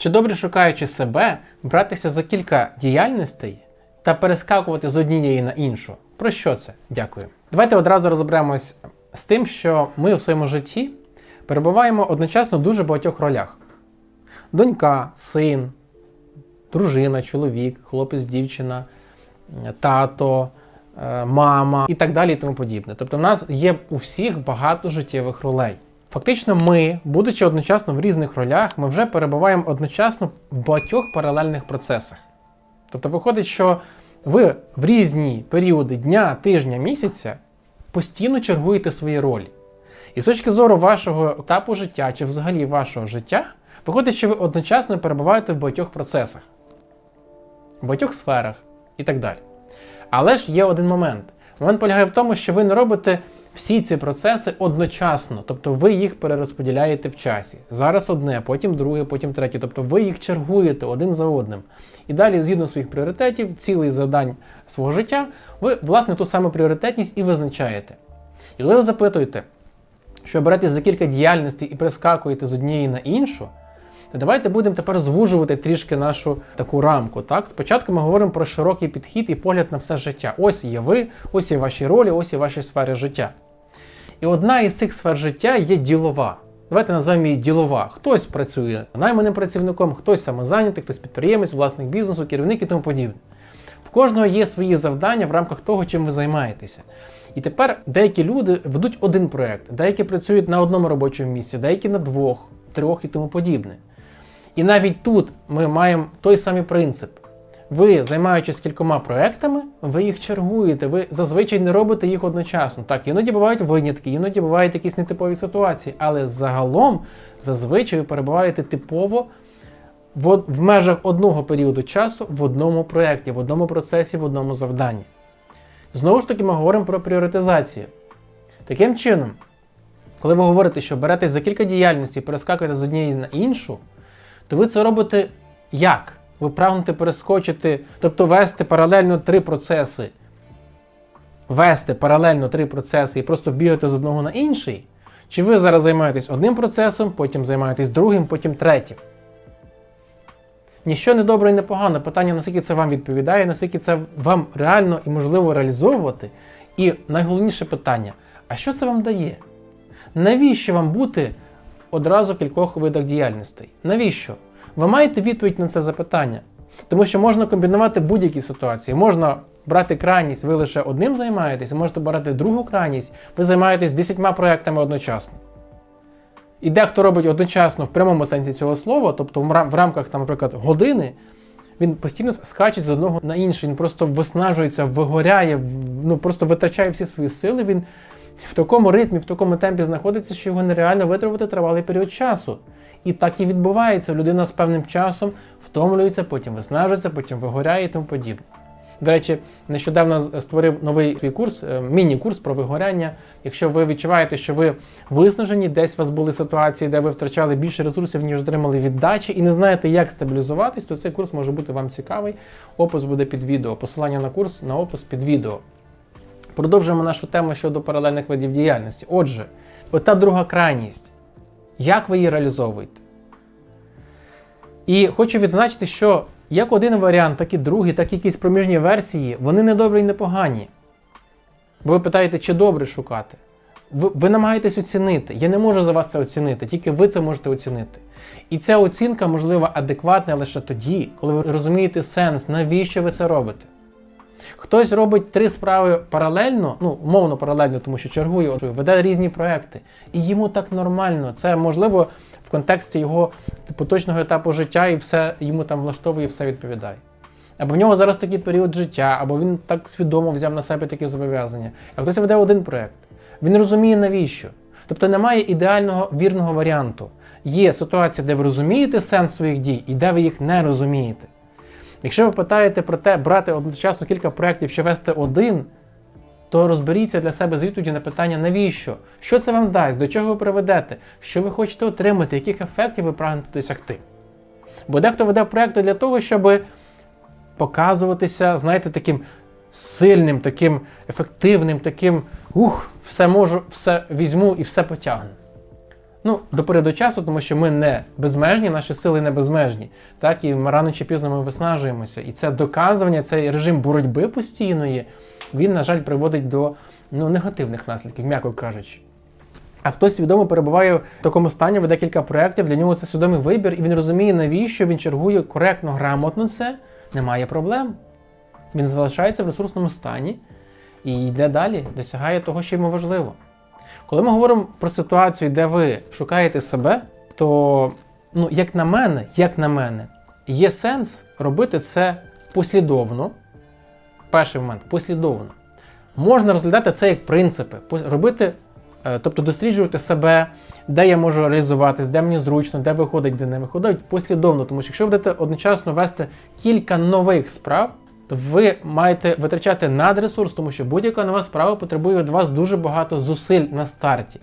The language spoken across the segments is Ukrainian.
Чи добре шукаючи себе, братися за кілька діяльностей та перескакувати з однієї на іншу? Про що це? Дякую. Давайте одразу розберемось з тим, що ми в своєму житті перебуваємо одночасно в дуже багатьох ролях: донька, син, дружина, чоловік, хлопець, дівчина, тато, е, мама і так далі і тому подібне. Тобто, в нас є у всіх багато життєвих ролей. Фактично, ми, будучи одночасно в різних ролях, ми вже перебуваємо одночасно в багатьох паралельних процесах. Тобто, виходить, що ви в різні періоди дня, тижня, місяця постійно чергуєте свої ролі. І з точки зору вашого етапу життя чи взагалі вашого життя, виходить, що ви одночасно перебуваєте в багатьох процесах, в багатьох сферах і так далі. Але ж є один момент. Момент полягає в тому, що ви не робите всі ці процеси одночасно, тобто ви їх перерозподіляєте в часі. Зараз одне, потім друге, потім третє. Тобто ви їх чергуєте один за одним. І далі, згідно своїх пріоритетів, цілий завдань свого життя, ви, власне, ту саму пріоритетність і визначаєте. І коли ви запитуєте, що берете за кілька діяльностей і прискакуєте з однієї на іншу, то давайте будемо тепер звужувати трішки нашу таку рамку. Так? Спочатку ми говоримо про широкий підхід і погляд на все життя. Ось є ви, ось є ваші ролі, ось є ваші сфери життя. І одна із цих сфер життя є ділова. Давайте назвемо її ділова. Хтось працює найманим працівником, хтось самозайнятий, хтось підприємець, власник бізнесу, керівник і тому подібне. В кожного є свої завдання в рамках того, чим ви займаєтеся. І тепер деякі люди ведуть один проєкт, деякі працюють на одному робочому місці, деякі на двох, трьох і тому подібне. І навіть тут ми маємо той самий принцип. Ви, займаючись кількома проектами, ви їх чергуєте, ви зазвичай не робите їх одночасно. Так, іноді бувають винятки, іноді бувають якісь нетипові ситуації, але загалом зазвичай ви перебуваєте типово в, в межах одного періоду часу в одному проєкті, в одному процесі, в одному завданні. Знову ж таки, ми говоримо про пріоритизацію. Таким чином, коли ви говорите, що беретесь за кілька діяльностей і перескакуєте з однієї на іншу, то ви це робите як? Ви прагнете перескочити, тобто вести паралельно три процеси, вести паралельно три процеси і просто бігати з одного на інший? Чи ви зараз займаєтесь одним процесом, потім займаєтесь другим, потім третім? Ніщо не добре і не погано. Питання, наскільки це вам відповідає, наскільки це вам реально і можливо реалізовувати. І найголовніше питання: а що це вам дає? Навіщо вам бути одразу в кількох видах діяльностей? Навіщо? Ви маєте відповідь на це запитання. Тому що можна комбінувати будь-які ситуації. Можна брати крайність, ви лише одним займаєтесь, можете брати другу крайність, ви займаєтесь 10 проектами одночасно. І дехто робить одночасно в прямому сенсі цього слова, тобто в рамках, там, наприклад, години, він постійно скаче з одного на інший, він просто виснажується, вигоряє, ну просто витрачає всі свої сили. Він в такому ритмі, в такому темпі знаходиться, що його нереально витримати тривалий період часу. І так і відбувається. Людина з певним часом втомлюється, потім виснажується, потім вигоряє і тому подібне. До речі, нещодавно створив новий свій курс, е, міні-курс про вигоряння. Якщо ви відчуваєте, що ви виснажені, десь у вас були ситуації, де ви втрачали більше ресурсів, ніж отримали віддачі, і не знаєте, як стабілізуватись, то цей курс може бути вам цікавий. Опис буде під відео. Посилання на курс на опис під відео. Продовжуємо нашу тему щодо паралельних видів діяльності. Отже, ота друга крайність. Як ви її реалізовуєте? І хочу відзначити, що як один варіант, так і другий, так і якісь проміжні версії, вони не добрі і не погані. Бо ви питаєте, чи добре шукати? Ви, ви намагаєтесь оцінити. Я не можу за вас це оцінити, тільки ви це можете оцінити. І ця оцінка, можливо, адекватна лише тоді, коли ви розумієте сенс, навіщо ви це робите. Хтось робить три справи паралельно, ну, умовно паралельно, тому що чергує, веде різні проекти. І йому так нормально. Це можливо в контексті його поточного етапу життя, і все йому там влаштовує, і все відповідає. Або в нього зараз такий період життя, або він так свідомо взяв на себе такі зобов'язання. А хтось веде один проект. Він розуміє навіщо. Тобто немає ідеального вірного варіанту. Є ситуація, де ви розумієте сенс своїх дій, і де ви їх не розумієте. Якщо ви питаєте про те, брати одночасно кілька проєктів чи вести один, то розберіться для себе з відповіді на питання, навіщо? Що це вам дасть, до чого ви приведете, що ви хочете отримати, яких ефектів ви прагнете досягти. Бо дехто веде проекти для того, щоб показуватися, знаєте, таким сильним, таким ефективним, таким ух, все можу, все візьму і все потягну. Ну, до періоду часу, тому що ми не безмежні, наші сили не безмежні. Так, і рано чи пізно ми виснажуємося. І це доказування, цей режим боротьби постійної, він, на жаль, приводить до ну, негативних наслідків, м'яко кажучи. А хтось свідомо перебуває в такому стані, веде кілька проєктів, для нього це свідомий вибір, і він розуміє, навіщо він чергує коректно, грамотно це, немає проблем. Він залишається в ресурсному стані і йде далі, досягає того, що йому важливо. Коли ми говоримо про ситуацію, де ви шукаєте себе, то, ну, як на мене, як на мене, є сенс робити це послідовно. Перший момент послідовно. Можна розглядати це як принципи, робити, е, тобто досліджувати себе, де я можу реалізуватись, де мені зручно, де виходить, де не виходить, послідовно. Тому що якщо будете одночасно вести кілька нових справ, то ви маєте витрачати надресурс, тому що будь-яка нова справа потребує від вас дуже багато зусиль на старті.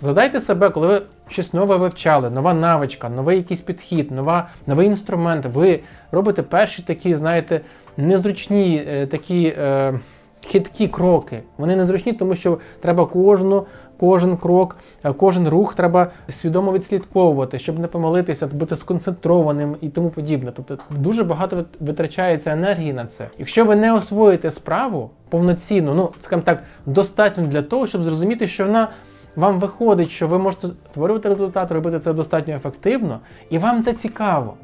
Задайте себе, коли ви щось нове вивчали, нова навичка, новий якийсь підхід, нова, новий інструмент. Ви робите перші такі, знаєте, незручні е, такі е, хиткі кроки. Вони незручні, тому що треба кожну, кожен крок, е, кожен рух треба свідомо відслідковувати, щоб не помилитися, бути сконцентрованим і тому подібне. Тобто дуже багато витрачається енергії на це. Якщо ви не освоїте справу повноцінно, ну скажімо так, достатньо для того, щоб зрозуміти, що вона вам виходить, що ви можете створювати результат, робити це достатньо ефективно, і вам це цікаво.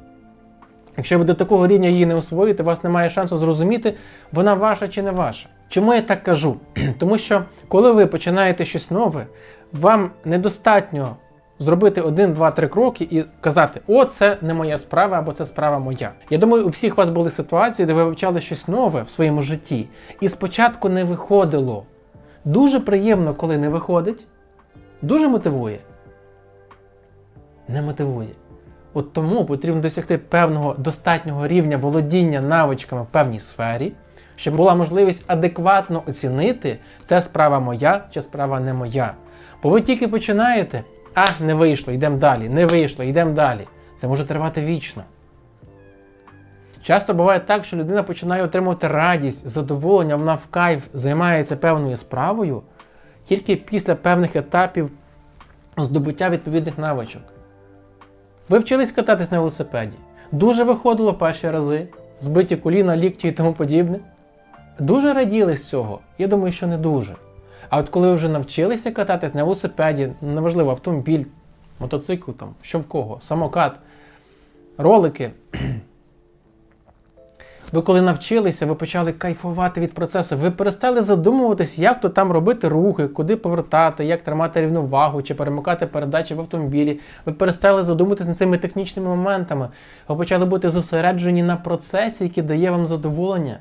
Якщо ви до такого рівня її не освоїте, у вас немає шансу зрозуміти, вона ваша чи не ваша. Чому я так кажу? Тому що коли ви починаєте щось нове, вам недостатньо зробити один, два, три кроки і казати: О, це не моя справа або це справа моя. Я думаю, у всіх вас були ситуації, де ви вивчали щось нове в своєму житті, і спочатку не виходило. Дуже приємно, коли не виходить, дуже мотивує. Не мотивує. От тому потрібно досягти певного достатнього рівня володіння навичками в певній сфері, щоб була можливість адекватно оцінити, це справа моя чи справа не моя. Бо ви тільки починаєте, а не вийшло, йдемо далі, не вийшло, йдемо далі. Це може тривати вічно. Часто буває так, що людина починає отримувати радість, задоволення, вона в кайф займається певною справою тільки після певних етапів здобуття відповідних навичок. Ви вчились кататись на велосипеді. Дуже виходило перші рази, збиті коліна, лікті і тому подібне. Дуже раділи з цього? Я думаю, що не дуже. А от коли ви вже навчилися кататись на велосипеді, неважливо, автомобіль, мотоцикл, там, що в кого, самокат, ролики. Ви коли навчилися, ви почали кайфувати від процесу, ви перестали задумуватись, як то там робити рухи, куди повертати, як тримати рівновагу чи перемикати передачі в автомобілі. Ви перестали задумуватися над цими технічними моментами. Ви почали бути зосереджені на процесі, який дає вам задоволення.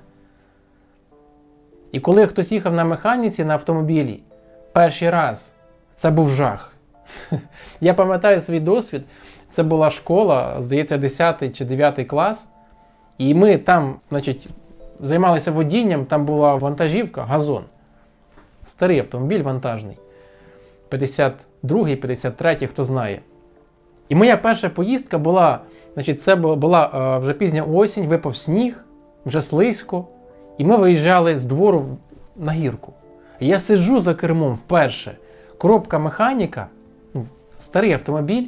І коли хтось їхав на механіці на автомобілі перший раз, це був жах. Я пам'ятаю свій досвід. Це була школа, здається, 10 чи 9 клас. І ми там, значить, займалися водінням, там була вантажівка, газон. Старий автомобіль вантажний. 52-й, 53-й, хто знає. І моя перша поїздка була, значить, це була е, вже пізня осінь, випав сніг, вже слизько. І ми виїжджали з двору на гірку. Я сиджу за кермом вперше. Коробка механіка, ну, старий автомобіль.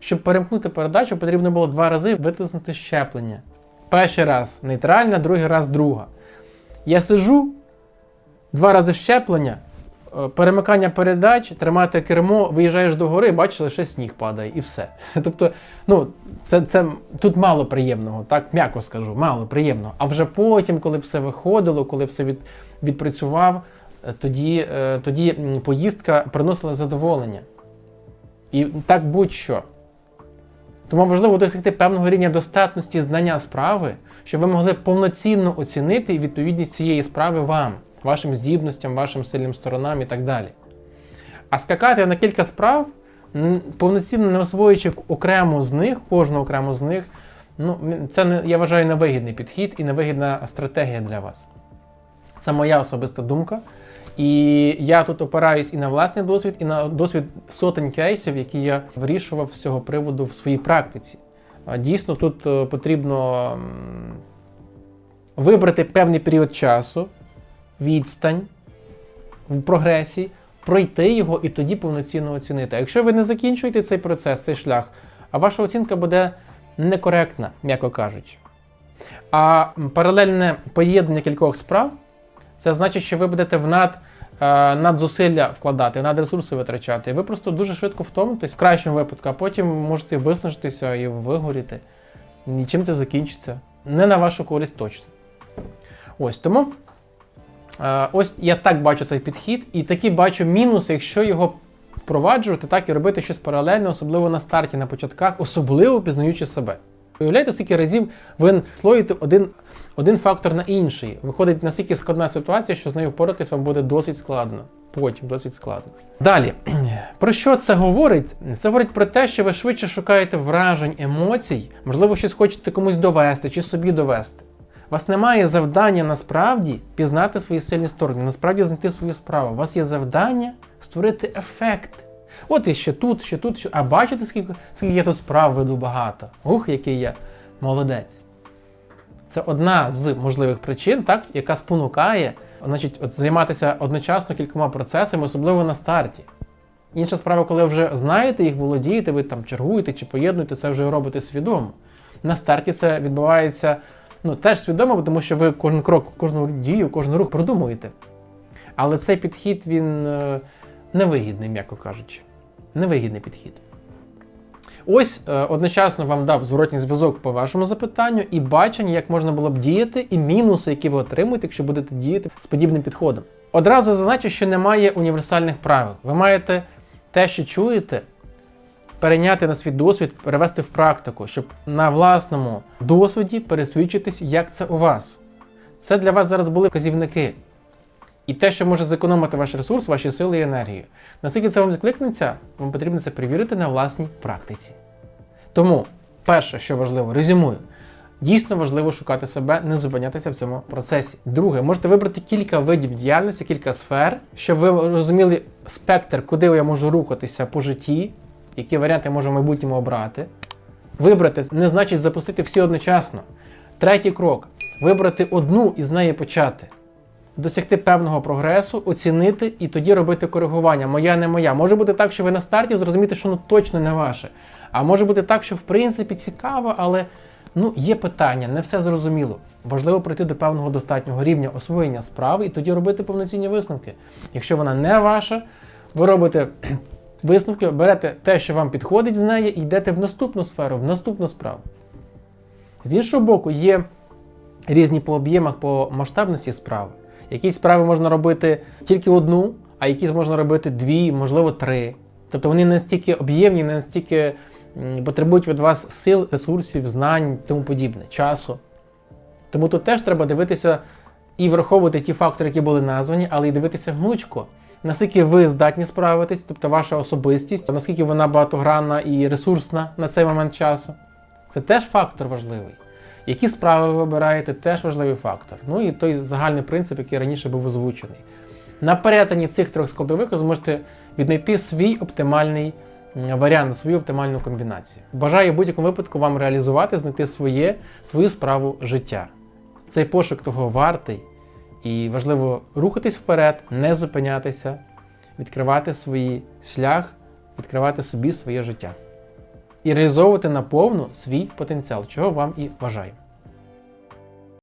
Щоб перемкнути передачу, потрібно було два рази витиснути щеплення. Перший раз нейтральна, другий раз друга. Я сижу, два рази щеплення, перемикання передач, тримати кермо, виїжджаєш до гори, бачиш, лише сніг падає і все. Тобто, ну, це, це тут мало приємного, так м'яко скажу, мало приємного. А вже потім, коли все виходило, коли все від, відпрацював, е, тоді, е, тоді поїздка приносила задоволення. І так будь-що. Тому важливо досягти певного рівня достатності знання справи, щоб ви могли повноцінно оцінити відповідність цієї справи вам, вашим здібностям, вашим сильним сторонам і так далі. А скакати на кілька справ, повноцінно не освоюючи окрему з них, кожну окрему з них, ну, це не, я вважаю невигідний підхід і невигідна стратегія для вас. Це моя особиста думка. І я тут опираюсь і на власний досвід, і на досвід сотень кейсів, які я вирішував з цього приводу в своїй практиці. Дійсно, тут е, потрібно вибрати певний період часу, відстань в прогресії, пройти його і тоді повноцінно оцінити. Якщо ви не закінчуєте цей процес, цей шлях, а ваша оцінка буде некоректна, м'яко кажучи. А паралельне поєднання кількох справ це значить, що ви будете в над, е, надзусилля вкладати, надресурси витрачати. Ви просто дуже швидко втомитесь в кращому випадку, а потім можете виснажитися і вигоріти. Нічим це закінчиться. Не на вашу користь точно. Ось тому. Е, Ось я так бачу цей підхід, і такі бачу мінуси, якщо його впроваджувати, так і робити щось паралельно, особливо на старті, на початках, особливо пізнаючи себе. Уявляєте, скільки разів ви слоїте один, один фактор на інший. Виходить настільки складна ситуація, що з нею впоратись вам буде досить складно. Потім досить складно. Далі, про що це говорить? Це говорить про те, що ви швидше шукаєте вражень, емоцій, можливо, щось хочете комусь довести чи собі довести. У вас немає завдання насправді пізнати свої сильні сторони, насправді знайти свою справу. У вас є завдання створити ефект. От і ще тут, ще тут, ще. А бачите, скільки, скільки я тут справ веду багато. Ух, який я молодець. Це одна з можливих причин, так, яка спонукає значить, от, займатися одночасно кількома процесами, особливо на старті. Інша справа, коли вже знаєте їх, володієте, ви там чергуєте чи поєднуєте, це вже робите свідомо. На старті це відбувається ну, теж свідомо, тому що ви кожен крок, кожну дію, кожен рух продумуєте. Але цей підхід він е, невигідний, м'яко кажучи. Невигідний підхід. Ось е, одночасно вам дав зворотній зв'язок по вашому запитанню і бачення, як можна було б діяти, і мінуси, які ви отримуєте, якщо будете діяти з подібним підходом. Одразу зазначу, що немає універсальних правил. Ви маєте те, що чуєте, перейняти на свій досвід, перевести в практику, щоб на власному досвіді пересвідчитись, як це у вас. Це для вас зараз були вказівники. І те, що може зекономити ваш ресурс, ваші сили і енергію. Наскільки це вам відкликнеться, вам потрібно це перевірити на власній практиці. Тому, перше, що важливо, резюмую. Дійсно важливо шукати себе, не зупинятися в цьому процесі. Друге, можете вибрати кілька видів діяльності, кілька сфер, щоб ви розуміли спектр, куди я можу рухатися по житті, які варіанти я можу в майбутньому обрати. Вибрати не значить запустити всі одночасно. Третій крок вибрати одну і з неї почати. Досягти певного прогресу, оцінити і тоді робити коригування. Моя не моя. Може бути так, що ви на старті зрозумієте, що ну точно не ваше. А може бути так, що в принципі цікаво, але ну є питання, не все зрозуміло. Важливо пройти до певного достатнього рівня освоєння справи і тоді робити повноцінні висновки. Якщо вона не ваша, ви робите висновки, берете те, що вам підходить з неї, і йдете в наступну сферу, в наступну справу. З іншого боку, є різні по об'ємах, по масштабності справи. Якісь справи можна робити тільки одну, а якісь можна робити дві, можливо, три. Тобто вони не настільки об'ємні, не настільки потребують від вас сил, ресурсів, знань тому подібне, часу. Тому тут теж треба дивитися і враховувати ті фактори, які були названі, але й дивитися гнучко, наскільки ви здатні справитись, тобто ваша особистість, наскільки вона багатогранна і ресурсна на цей момент часу. Це теж фактор важливий. Які справи ви вибираєте, теж важливий фактор. Ну і той загальний принцип, який раніше був озвучений. На перетині цих трьох складових ви зможете віднайти свій оптимальний варіант, свою оптимальну комбінацію. Бажаю в будь-якому випадку вам реалізувати, знайти своє, свою справу життя. Цей пошук того вартий, і важливо рухатись вперед, не зупинятися, відкривати свій шлях, відкривати собі своє життя і реалізовувати наповну свій потенціал, чого вам і бажаю.